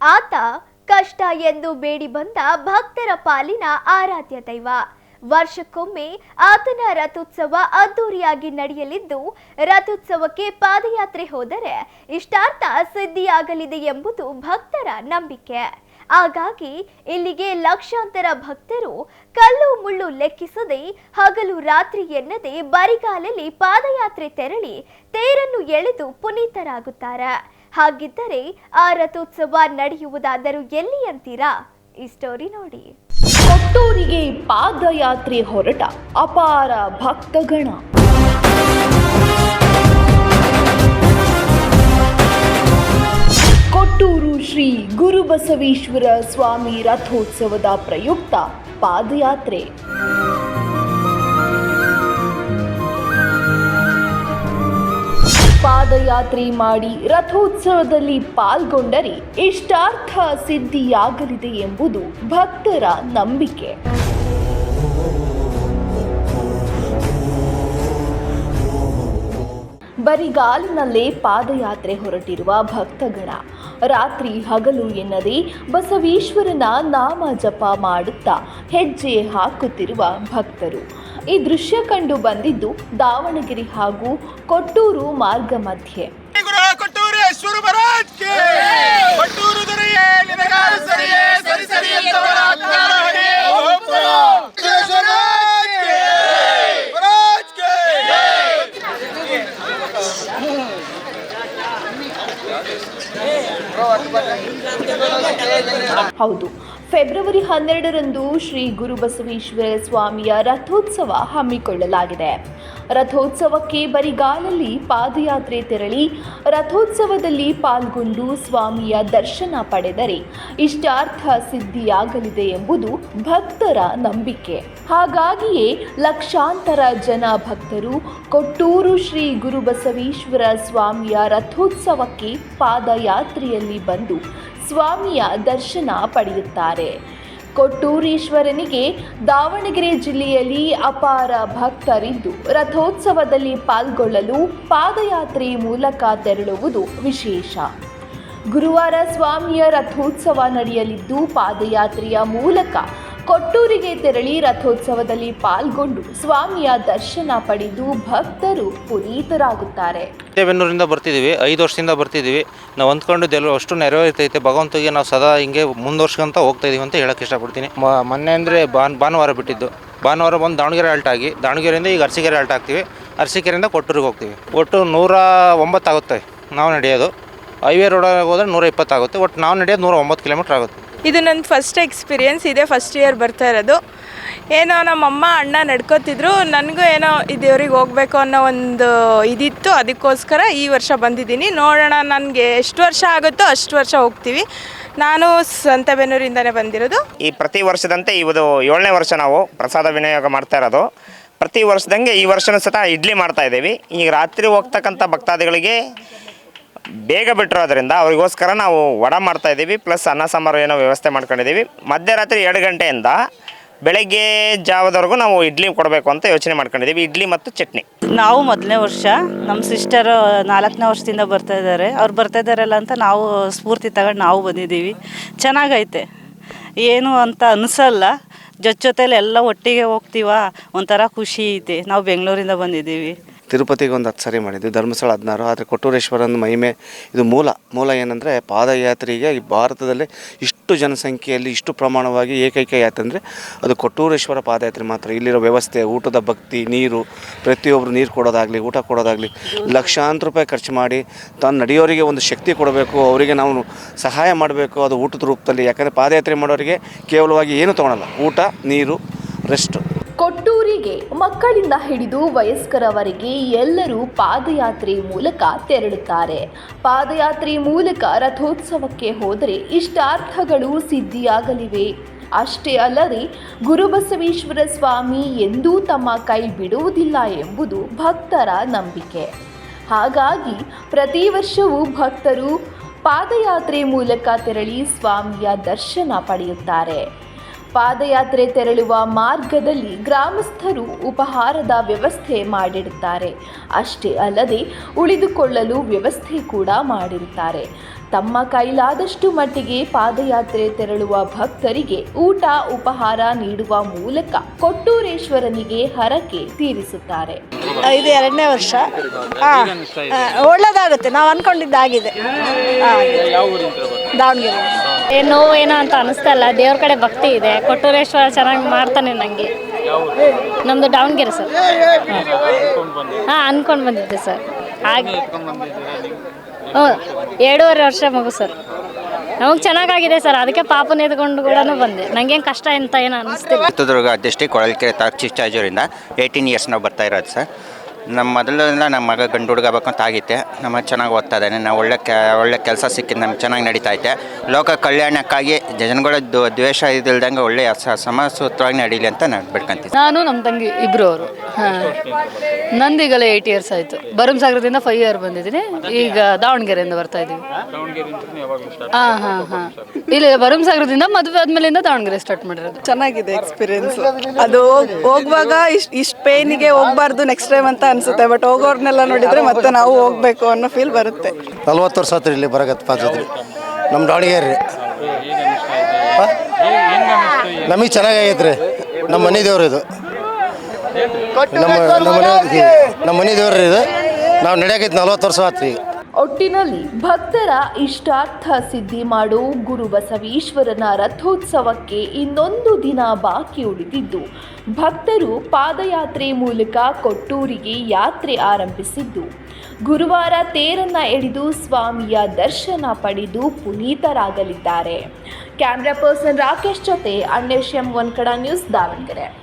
ಆತ ಕಷ್ಟ ಎಂದು ಬೇಡಿ ಬಂದ ಭಕ್ತರ ಪಾಲಿನ ಆರಾಧ್ಯ ದೈವ. ವರ್ಷಕ್ಕೊಮ್ಮೆ ಆತನ ರಥೋತ್ಸವ ಅದ್ದೂರಿಯಾಗಿ ನಡೆಯಲಿದ್ದು, ರಥೋತ್ಸವಕ್ಕೆ ಪಾದಯಾತ್ರೆ ಹೋದರೆ ಇಷ್ಟಾರ್ಥ ಸಿದ್ಧಿಯಾಗಲಿದೆ ಎಂಬುದು ಭಕ್ತರ ನಂಬಿಕೆ. ಹಾಗಾಗಿ ಇಲ್ಲಿಗೆ ಲಕ್ಷಾಂತರ ಭಕ್ತರು ಕಲ್ಲು ಮುಳ್ಳು ಲೆಕ್ಕಿಸದೆ ಹಗಲು ರಾತ್ರಿ ಎನ್ನದೆ ಬರಿಗಾಲಲ್ಲಿ ಪಾದಯಾತ್ರೆ ತೆರಳಿ ತೇರನ್ನು ಎಳೆದು ಪುನೀತರಾಗುತ್ತಾರೆ. ಹಾಗಿದ್ದರೆ ಆ ರಥೋತ್ಸವ ನಡೆಯುವುದಾದರೂ ಎಲ್ಲಿ ಅಂತೀರಾ ಈ ಸ್ಟೋರಿ ನೋಡಿ. ಕೊಟ್ಟೂರಿಗೆ ಪಾದಯಾತ್ರೆ ಹೊರಟ ಅಪಾರ ಭಕ್ತಗಣ. ಕೊಟ್ಟೂರು ಶ್ರೀ ಗುರುಬಸವೇಶ್ವರ ಸ್ವಾಮಿ ರಥೋತ್ಸವದ ಪ್ರಯುಕ್ತ ಪಾದಯಾತ್ರೆ. ಪಾದಯಾತ್ರೆ ಮಾಡಿ ರಥೋತ್ಸವದಲ್ಲಿ ಪಾಲ್ಗೊಂಡರೆ ಇಷ್ಟಾರ್ಥ ಸಿದ್ಧಿಯಾಗಲಿದೆ ಎಂಬುದು ಭಕ್ತರ ನಂಬಿಕೆ. ಬರಿಗಾಲಿನಲ್ಲೇ ಪಾದಯಾತ್ರೆ ಹೊರಟಿರುವ ಭಕ್ತಗಣ, ರಾತ್ರಿ ಹಗಲು ಎನ್ನದೆ ಬಸವೇಶ್ವರನ ನಾಮ ಜಪ ಮಾಡುತ್ತಾ ಹೆಜ್ಜೆ ಹಾಕುತ್ತಿರುವ ಭಕ್ತರು. ಈ ದೃಶ್ಯ ಕಂಡು ಬಂದಿದ್ದು ದಾವಣಗೆರೆ ಹಾಗೂ ಕೊಟ್ಟೂರು ಮಾರ್ಗ ಮಧ್ಯೆ. ಹೌದು. ಫೆಬ್ರವರಿ ಹನ್ನೆರಡರಂದು ಶ್ರೀ ಗುರುಬಸವೇಶ್ವರ ಸ್ವಾಮಿಯ ರಥೋತ್ಸವ ಹಮ್ಮಿಕೊಳ್ಳಲಾಗಿದೆ. ರಥೋತ್ಸವಕ್ಕೆ ಬರಿಗಾಲಲ್ಲಿ ಪಾದಯಾತ್ರೆ ತೆರಳಿ ರಥೋತ್ಸವದಲ್ಲಿ ಪಾಲ್ಗೊಂಡು ಸ್ವಾಮಿಯ ದರ್ಶನ ಪಡೆದರೆ ಇಷ್ಟಾರ್ಥ ಸಿದ್ಧಿಯಾಗಲಿದೆ ಎಂಬುದು ಭಕ್ತರ ನಂಬಿಕೆ. ಹಾಗಾಗಿಯೇ ಲಕ್ಷಾಂತರ ಜನ ಭಕ್ತರು ಕೊಟ್ಟೂರು ಶ್ರೀ ಗುರುಬಸವೇಶ್ವರ ಸ್ವಾಮಿಯ ರಥೋತ್ಸವಕ್ಕೆ ಪಾದಯಾತ್ರೆಯಲ್ಲಿ ಬಂದು ಸ್ವಾಮಿಯ ದರ್ಶನ ಪಡೆಯುತ್ತಾರೆ. ಕೊಟ್ಟೂರೀಶ್ವರನಿಗೆ ದಾವಣಗೆರೆ ಜಿಲ್ಲೆಯಲ್ಲಿ ಅಪಾರ ಭಕ್ತರಿದ್ದು, ರಥೋತ್ಸವದಲ್ಲಿ ಪಾಲ್ಗೊಳ್ಳಲು ಪಾದಯಾತ್ರೆ ಮೂಲಕ ತೆರಳುವುದು ವಿಶೇಷ. ಗುರುವಾರ ಸ್ವಾಮಿಯ ರಥೋತ್ಸವ ನಡೆಯಲಿದ್ದು, ಪಾದಯಾತ್ರೆಯ ಮೂಲಕ ಕೊಟ್ಟೂರಿಗೆ ತೆರಳಿ ರಥೋತ್ಸವದಲ್ಲಿ ಪಾಲ್ಗೊಂಡು ಸ್ವಾಮಿಯ ದರ್ಶನ ಪಡೆದು ಭಕ್ತರು ಪುನೀತರಾಗುತ್ತಾರೆ. ಬೆನ್ನೂರಿಂದ ಬರ್ತಿದ್ದೀವಿ, ಐದು ವರ್ಷದಿಂದ ಬರ್ತಿದ್ದೀವಿ. ನಾವು ಅಂದ್ಕೊಂಡಿದ್ದು ಎಲ್ಲರೂ ಅಷ್ಟು ನೆರವೇರ್ತೈತೆ. ಭಗವಂತಗೆ ನಾವು ಸದಾ ಹಿಂಗೆ ಮುಂದುವರ್ಸ್ಕೊಂತ ಹೋಗ್ತಾ ಇದೀವಿ ಅಂತ ಹೇಳಕ್ಕೆ ಇಷ್ಟಪಡ್ತೀನಿ. ಮೊನ್ನೆ ಅಂದರೆ ಭಾನ್, ಭಾನುವಾರ ಬಿಟ್ಟಿದ್ದು. ಭಾನುವಾರ ಬಂದು ದಾವಣಗೆರೆ ಆಲ್ಟ್ ಆಗಿ. ದಾವಣಗೆರೆಯಿಂದ ಈಗ ಅರಸಿಗೆರೆ ಅಲ್ಟ್ ಆಗ್ತೀವಿ. ಅರಸಿಕೆರೆಯಿಂದ ಕೊಟ್ಟೂರಿಗೆ ಹೋಗ್ತೀವಿ. ಒಟ್ಟು ನೂರ ಒಂಬತ್ತಾಗುತ್ತೆ. ನಾವು ನಡೆಯೋದು. ಹೈವೇ ರೋಡಾಗಿ ಹೋದರೆ ನೂರ ಇಪ್ಪತ್ತಾಗುತ್ತೆ. ಒಟ್ಟು ನಾವು ನಡೆಯೋದು ನೂರ ಒಂಬತ್ತು ಕಿಲೋಮೀಟ್ರ್ ಆಗುತ್ತೆ. ಇದು ನನ್ನ ಫಸ್ಟ್ ಎಕ್ಸ್ಪೀರಿಯೆನ್ಸ್ ಇದೇ ಫಸ್ಟ್ ಇಯರ್ ಬರ್ತಾ ಇರೋದು. ಏನೋ ನಮ್ಮಮ್ಮ ಅಣ್ಣ ನಡ್ಕೋತಿದ್ರು. ನನಗೂ ಏನೋ ದೇವ್ರಿಗೆ ಹೋಗ್ಬೇಕು ಅನ್ನೋ ಒಂದು ಇದಿತ್ತು. ಅದಕ್ಕೋಸ್ಕರ ಈ ವರ್ಷ ಬಂದಿದ್ದೀನಿ. ನೋಡೋಣ ನನಗೆ ಎಷ್ಟು ವರ್ಷ ಆಗುತ್ತೋ ಅಷ್ಟು ವರ್ಷ ಹೋಗ್ತೀವಿ. ನಾನು ಸಂತಬೆನ್ನೂರಿಂದನೇ ಬಂದಿರೋದು. ಈ ಪ್ರತಿ ವರ್ಷದಂತೆ ಇವತ್ತು ಏಳನೇ ವರ್ಷ ನಾವು ಪ್ರಸಾದ ವಿನಿಯೋಗ ಮಾಡ್ತಾ ಇರೋದು. ಪ್ರತಿ ವರ್ಷದಂಗೆ ಈ ವರ್ಷನೂ ಸಹ ಇಡ್ಲಿ ಮಾಡ್ತಾ ಇದ್ದೀವಿ. ಈಗ ರಾತ್ರಿ ಹೋಗ್ತಕ್ಕಂಥ ಭಕ್ತಾದಿಗಳಿಗೆ ಬೇಗ ಬಿಟ್ಟಿರೋದ್ರಿಂದ ಅವರಿಗೋಸ್ಕರ ನಾವು ವಡ ಮಾಡ್ತಾ ಇದ್ದೀವಿ, ಪ್ಲಸ್ ಅನ್ನ, ಸಾಂಬಾರು ಏನೋ ವ್ಯವಸ್ಥೆ ಮಾಡ್ಕೊಂಡಿದ್ದೀವಿ. ಮಧ್ಯರಾತ್ರಿ ಎರಡು ಗಂಟೆಯಿಂದ ಬೆಳಗ್ಗೆ ಜಾವದವರೆಗೂ ನಾವು ಇಡ್ಲಿ ಕೊಡಬೇಕು ಅಂತ ಯೋಚನೆ ಮಾಡ್ಕೊಂಡಿದ್ದೀವಿ, ಇಡ್ಲಿ ಮತ್ತು ಚಟ್ನಿ. ನಾವು ಮೊದಲನೇ ವರ್ಷ, ನಮ್ಮ ಸಿಸ್ಟರ್ ನಾಲ್ಕನೇ ವರ್ಷದಿಂದ ಬರ್ತಾ ಇದ್ದಾರೆ. ಅವ್ರು ಬರ್ತಾ ಇದ್ದಾರಲ್ಲ ಅಂತ ನಾವು ಸ್ಫೂರ್ತಿ ತಗೊಂಡು ನಾವು ಬಂದಿದ್ದೀವಿ. ಚೆನ್ನಾಗೈತೆ. ಏನು ಅಂತ ಅನಿಸಲ್ಲ. ಜೊತೆ ಜೊತೆಲಿ ಎಲ್ಲ ಒಟ್ಟಿಗೆ ಹೋಗ್ತೀವ? ಒಂಥರ ಖುಷಿ ಐತೆ. ನಾವು ಬೆಂಗಳೂರಿಂದ ಬಂದಿದ್ದೀವಿ. ತಿರುಪತಿಗೆ ಒಂದು ಹತ್ತು ಸರಿ ಮಾಡಿದ್ವಿ. ಧರ್ಮಸ್ಥಳ ಹದಿನಾರು. ಆದರೆ ಕೊಟ್ಟೂರೇಶ್ವರನ ಮಹಿಮೆ, ಇದು ಮೂಲ. ಮೂಲ ಏನಂದರೆ ಪಾದಯಾತ್ರೆಗೆ ಈ ಭಾರತದಲ್ಲಿ ಇಷ್ಟು ಜನಸಂಖ್ಯೆಯಲ್ಲಿ ಇಷ್ಟು ಪ್ರಮಾಣವಾಗಿ ಏಕೈಕ ಯಾತ್ರೆ ಅಂದರೆ ಅದು ಕೊಟ್ಟೂರೇಶ್ವರ ಪಾದಯಾತ್ರೆ ಮಾತ್ರ. ಇಲ್ಲಿರೋ ವ್ಯವಸ್ಥೆ, ಊಟದ ಭಕ್ತಿ, ನೀರು ಪ್ರತಿಯೊಬ್ಬರು ನೀರು ಕೊಡೋದಾಗಲಿ, ಊಟ ಕೊಡೋದಾಗಲಿ, ಲಕ್ಷಾಂತರ ರೂಪಾಯಿ ಖರ್ಚು ಮಾಡಿ ತಾನು ನಡೆಯೋರಿಗೆ ಒಂದು ಶಕ್ತಿ ಕೊಡಬೇಕು, ಅವರಿಗೆ ನಾವು ಸಹಾಯ ಮಾಡಬೇಕು ಅದು ಊಟದ ರೂಪದಲ್ಲಿ. ಯಾಕಂದರೆ ಪಾದಯಾತ್ರೆ ಮಾಡೋರಿಗೆ ಕೇವಲವಾಗಿ ಏನು ತೊಗೊಳಲ್ಲ. ಊಟ, ನೀರು ರೆಸ್ಟು ಕೊಟ್ಟೂರಿಗೆ ಮಕ್ಕಳಿಂದ ಹಿಡಿದು ವಯಸ್ಕರವರೆಗೆ ಎಲ್ಲರೂ ಪಾದಯಾತ್ರೆ ಮೂಲಕ ತೆರಳುತ್ತಾರೆ. ಪಾದಯಾತ್ರೆ ಮೂಲಕ ರಥೋತ್ಸವಕ್ಕೆ ಹೋದರೆ ಇಷ್ಟಾರ್ಥಗಳು ಸಿದ್ಧಿಯಾಗಲಿವೆ. ಅಷ್ಟೇ ಅಲ್ಲದೆ ಗುರುಬಸವೇಶ್ವರ ಸ್ವಾಮಿ ಎಂದೂ ತಮ್ಮ ಕೈ ಬಿಡುವುದಿಲ್ಲ ಎಂಬುದು ಭಕ್ತರ ನಂಬಿಕೆ. ಹಾಗಾಗಿ ಪ್ರತಿ ವರ್ಷವೂ ಭಕ್ತರು ಪಾದಯಾತ್ರೆ ಮೂಲಕ ತೆರಳಿ ಸ್ವಾಮಿಯ ದರ್ಶನ ಪಡೆಯುತ್ತಾರೆ. ಪಾದಯಾತ್ರೆ ತೆರಳುವ ಮಾರ್ಗದಲ್ಲಿ ಗ್ರಾಮಸ್ಥರು ಉಪಹಾರದ ವ್ಯವಸ್ಥೆ ಮಾಡಿರುತ್ತಾರೆ. ಅಷ್ಟೇ ಅಲ್ಲದೆ ಉಳಿದುಕೊಳ್ಳಲು ವ್ಯವಸ್ಥೆ ಕೂಡ ಮಾಡಿರುತ್ತಾರೆ. ತಮ್ಮ ಕೈಲಾದಷ್ಟು ಮಟ್ಟಿಗೆ ಪಾದಯಾತ್ರೆ ತೆರಳುವ ಭಕ್ತರಿಗೆ ಊಟ ಉಪಹಾರ ನೀಡುವ ಮೂಲಕ ಕೊಟ್ಟೂರೇಶ್ವರನಿಗೆ ಹರಕೆ ತೀರಿಸುತ್ತಾರೆ. ಇದು ಎರಡನೇ ವರ್ಷ. ಒಳ್ಳೆಯದಾಗುತ್ತೆ ಒಳ್ಳೇದಾಗುತ್ತೆ. ನಾವು ಅನ್ಕೊಂಡಿದ್ದಾಗಿದೆ. ದಾವಣಗೆರೆ. ನೋವು ಏನೋ ಅಂತ ಅನಿಸ್ತಾ ಇಲ್ಲ. ದೇವ್ರ ಕಡೆ ಭಕ್ತಿ ಇದೆ. ಕೊಟ್ಟೂರೇಶ್ವರ ಚೆನ್ನಾಗಿ ಮಾಡ್ತಾನೆ ನನಗೆ ನಮ್ಮದು ದಾವಣಗೆರೆ ಸರ್. ಹಾಂ, ಅನ್ಕೊಂಡು ಬಂದಿದ್ದೆ ಸರ್. ಹಾಗೆ. ಹ್ಞೂ ಎರಡೂವರೆ ವರ್ಷ ಮಗು ಸರ್. ನಮಗೆ ಚೆನ್ನಾಗಾಗಿದೆ ಸರ್. ಅದಕ್ಕೆ ಪಾಪನ ನೆದ್ಕೊಂಡು ಕೂಡ ಬಂದೆ. ನಂಗೇನು ಕಷ್ಟ ಅಂತ ಏನು ಅನ್ನಿಸ್ತಿಲ್ಲ ಚಿತ್ರದುರ್ಗ ಡಿಸ್ಟಿಕ್ ಹೊಳಲ್ಕೆರೆ ತಾಲೂಕು ಚಿಚ್ಚಾಜೂರಿಂದ ಏಯ್ಟೀನ್ ಇಯರ್ಸ್ ನಾವು ಬರ್ತಾ ಇರೋದು ಸರ್. ನಮ್ಮ ಮೊದಲಿಂದ ನಮ್ಮ ಮಗ ಗಂಡು ಹುಡುಗ ಬೇಕಂತ ಆಗಿತ್ತೆ. ನಮ್ಮ ಚೆನ್ನಾಗಿ ಓದ್ತಾ ಇದ್ದಾನೆ. ನಾವು ಒಳ್ಳೆ ಕೆ, ಒಳ್ಳೆ ಕೆಲಸ ಸಿಕ್ಕಿದ್ದು ನಮ್ಗೆ ಚೆನ್ನಾಗಿ ನಡೀತಾ ಐತೆ. ಲೋಕ ಕಲ್ಯಾಣಕ್ಕಾಗಿ ಜನಗಳ ದ್ವ- ದ್ವೇಷ ಇದಿಲ್ದಂಗೆ ಒಳ್ಳೆಯ ಸಮಾಸೂತ್ರವಾಗಿ ನಡೀಲಿ ಅಂತ ನಾನು ಬಿಡ್ಕೊಂತೀನಿ ನಾನು ನಮ್ಮ ತಂಗಿ ಇಬ್ಬರು ಅವರು. ಹಾಂ. ನಂದೀಗಲೇ ಏಯ್ಟ್ ಇಯರ್ಸ್ ಆಯಿತು. ಭರಮಸಾಗರದಿಂದ ಫೈವ್ ಇಯರ್ ಬಂದಿದ್ದೀನಿ. ಈಗ ದಾವಣಗೆರೆಯಿಂದ ಬರ್ತಾ ಇದ್ದೀವಿ. ಹಾಂ ಹಾಂ ಹಾಂ. ಇಲ್ಲಿ ಭರಮಸಾಗರದಿಂದ ಮದುವೆ ಆದ್ಮೇಲಿಂದ ದಾವಣಗೆರೆ ಸ್ಟಾರ್ಟ್ ಮಾಡಿರೋದು. ಚೆನ್ನಾಗಿದೆ ಎಕ್ಸ್ಪೀರಿಯನ್ಸ್ ಅದು ಹೋಗ್- ಹೋಗುವಾಗ ಇಷ್ಟು ಇಷ್ಟು ಪೇನಿಗೆ ಹೋಗ್ಬಾರ್ದು ನೆಕ್ಸ್ಟ್ ಟೈಮ್ ಅಂತ ಅನ್ಸುತ್ತೆ. ಬಟ್ ಹೋಗೋರ್ನೆಲ್ಲ ನೋಡಿದ್ರೆ ಮತ್ತೆ ನಾವು ಹೋಗ್ಬೇಕು ಅನ್ನೋ ಫೀಲ್ ಬರುತ್ತೆ. ನಲ್ವತ್ತು ವರ್ಷ ಆತ್ರಿ ಇಲ್ಲಿ ಬರಗತ್ ಪಾಜದ್ರಿ ನಮ್ಮ ದಾವಣಗೆರೆ. ರೀ ನಮಗೆ ಚೆನ್ನಾಗೈತೆ ರೀ ನಮ್ಮ ಮನೆ ದೇವ್ರು ಇದು ನಮ್ಮ ನಮ್ಮ ಮನೆ ನಮ್ಮ ಮನೆ ದೇವ್ರಿ ಇದು. ನಾವು ನಡೆಯಕೈತೆ ನಲ್ವತ್ತು ವರ್ಷ ಆತ್ರಿ. ಈಗ ಒಟ್ಟಿನಲ್ಲಿ ಭಕ್ತರ ಇಷ್ಟಾರ್ಥ ಸಿದ್ಧಿ ಮಾಡೋ. ಗುರು ಬಸವೇಶ್ವರನ ರಥೋತ್ಸವಕ್ಕೆ ಇನ್ನೊಂದು ದಿನ ಬಾಕಿ ಉಳಿದಿದ್ದು ಭಕ್ತರು ಪಾದಯಾತ್ರೆ ಮೂಲಕ ಕೊಟ್ಟೂರಿಗೆ ಯಾತ್ರೆ ಆರಂಭಿಸಿದ್ದು. ಗುರುವಾರ ತೇರನ್ನ ಎಳೆದು ಸ್ವಾಮಿಯ ದರ್ಶನ ಪಡೆದು ಪುನೀತರಾಗಲಿದ್ದಾರೆ. ಕ್ಯಾಮ್ರಾ ಪರ್ಸನ್ ರಾಕೇಶ್ ಜೊತೆ ಅಣ್ಣೇಶ್ ಎಂ ಒನ್ಕಡ ನ್ಯೂಸ್ ದಾವಣಗೆರೆ.